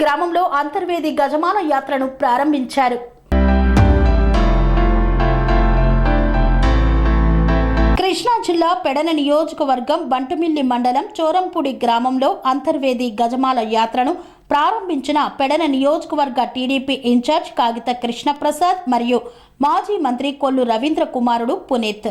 గ్రామంలో అంతర్వేది గజమాల యాత్రను ప్రారంభించారు. కృష్ణా జిల్లా పెడన నియోజకవర్గం బంటుమిల్లి మండలం చోరంపూడి గ్రామంలో అంతర్వేది గజమాల యాత్రను ప్రారంభించిన పెడన నియోజకవర్గ టీడీపీ ఇన్ఛార్జ్ కాగిత కృష్ణప్రసాద్ మరియు మాజీ మంత్రి కొల్లు రవీంద్ర కుమారుడు పునీత్.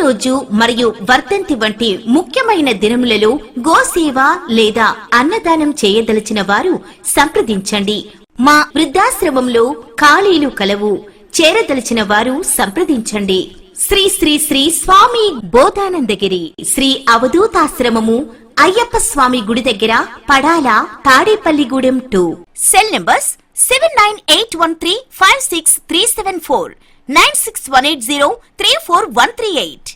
రోజు మరియు వర్ధంతి వంటి ముఖ్యమైన దినములలో గోసేవ లేదా అన్నదానం చేయదలిచిన వారు సంప్రదించండి. మా వృద్ధాశ్రమంలో ఖాళీలు కలవు. చేరదలిచిన వారు సంప్రదించండి. శ్రీ శ్రీ శ్రీ స్వామి బోధానందగిరి శ్రీ అవధూతాశ్రమము అయ్యప్ప స్వామి గుడి దగ్గర Padala Tadepalligudem two. Cell numbers seven nine eight one three five six three seven four nine six one eight zero three four one three eight.